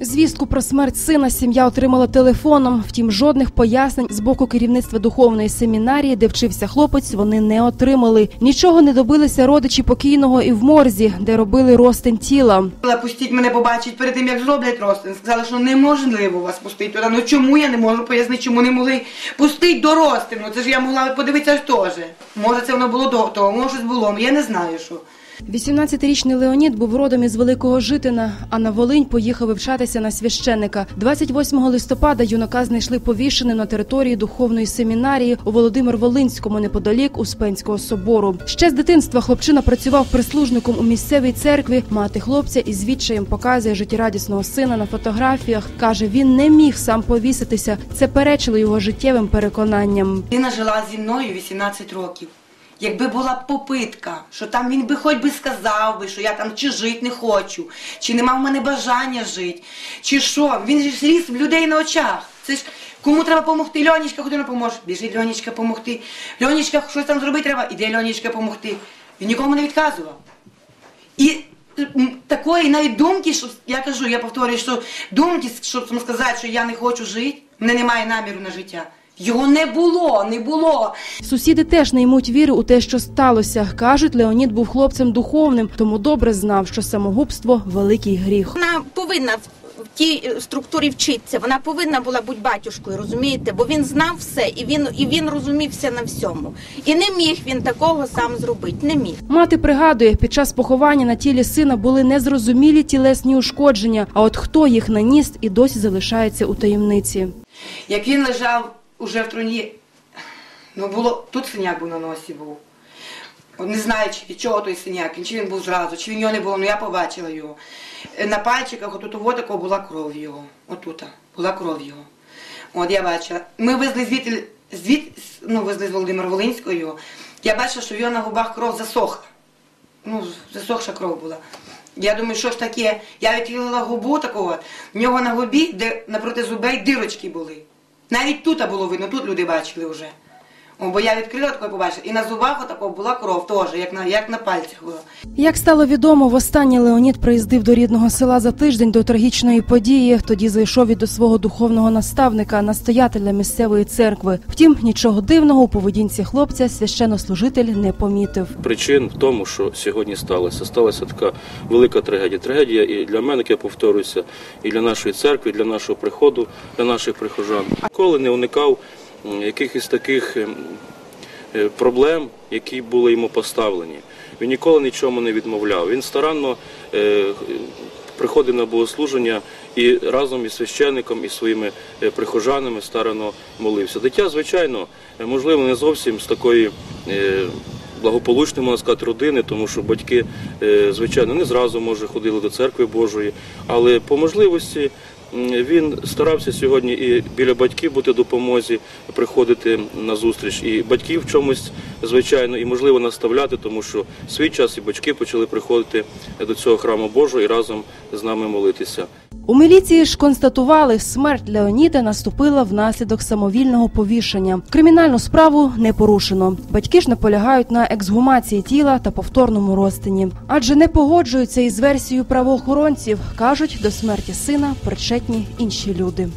Звістку про смерть сина сім'я отримала телефоном. Втім, жодних пояснень з боку керівництва духовної семінарії, де вчився хлопець, вони не отримали. Нічого не добилися родичі покійного і в морзі, де робили розтин тіла. Пустіть мене побачить перед тим, як зроблять розтин. Сказали, що неможливо вас пустити туди. Ну чому я не можу пояснити, чому не могли пустити до розтину? Це ж я могла подивитися теж. Може, це воно було до того, може щось було. Я не знаю, що. 18-річний Леонід був родом із Великого Житина, а на Волинь поїхав вивчатися на священника. 28 листопада юнака знайшли повішеним на території духовної семінарії у Володимир-Волинському, неподалік Успенського собору. Ще з дитинства хлопчина працював прислужником у місцевій церкві. Мати хлопця із відчаєм показує життєрадісного сина на фотографіях. каже, він не міг сам повіситися. Це перечило його життєвим переконанням. Дитина жила зі мною 18 років. Якби була попитка, що там він би хоч би сказав би, що я там чи жити не хочу, чи нема в мене бажання жити, чи що. Він ж ріс в людей на очах. Це ж кому треба допомогти? Льонічка, куди не поможе? Біжить Льонічка допомогти. Льонічка, щось там зробити треба, іде Льонічка допомогти. Він нікому не відказував. І такої навіть думки, що я кажу, я повторюю, що думки, щоб сказати, що я не хочу жити, мене немає наміру на життя. Його не було, не було. Сусіди теж не ймуть віри у те, що сталося. кажуть, Леонід був хлопцем духовним, тому добре знав, що самогубство великий гріх. Вона повинна в тій структурі вчитися. Вона повинна була бути батюшкою, розумієте? Бо він знав все і він і він розумівся на всьому. І не міг він такого сам зробити. Не міг. Мати пригадує, під час поховання на тілі сина були незрозумілі тілесні ушкодження. А от хто їх наніс і досі залишається у таємниці. Як він лежав уже в труні, ну було тут синяк був на носі був. Не знаю, чи від чого той синяк, чи він був зразу, чи в нього не було, ну я побачила його. Е, На пальчиках отут у такого була кров його. Отут була кров його. От я бачила. Ми везли звідти, звід, ну, везли з Володимира Волинського його. Я бачила, що в його на губах кров засохла. Ну, засохша кров була. Я думаю, що ж таке? Я відхилила губу такого, в нього на губі, де напроти зубей дирочки були. Навіть тут було видно, тут люди бачили вже. О, бо я відкрила таке побачила, і на зубах отако була кров теж, як на, як на пальцях була. Як стало відомо, востаннє Леонід приїздив до рідного села за тиждень до трагічної події. Тоді зайшов і до свого духовного наставника, настоятеля місцевої церкви. Втім, нічого дивного у поведінці хлопця священнослужитель не помітив. причин в тому, що сьогодні сталося. Сталася така велика трагедія. Трагедія і для мене, як я повторюся, і для нашої церкви, і для нашого приходу, для наших прихожан. Ніколи не уникав якихось таких ем, е, проблем, які були йому поставлені. Він ніколи нічому не відмовляв. Він старанно е, приходив на богослуження і разом із священником і своїми е, прихожанами старано молився. Дитя, звичайно, можливо, не зовсім з такої. Благополучної, можна сказати, родини, тому що батьки, звичайно, не зразу може ходили до церкви Божої, але по можливості він старався сьогодні і біля батьків бути допомозі, приходити на зустріч, і батьків в чомусь, звичайно, і можливо наставляти, тому що в свій час і батьки почали приходити до цього храму Божого і разом з нами молитися. У міліції ж констатували, смерть Леоніда наступила внаслідок самовільного повішення. Кримінальну справу не порушено. Батьки ж наполягають на ексгумації тіла та повторному розтині, адже не погоджуються із версією правоохоронців. кажуть, до смерті сина причетні інші люди.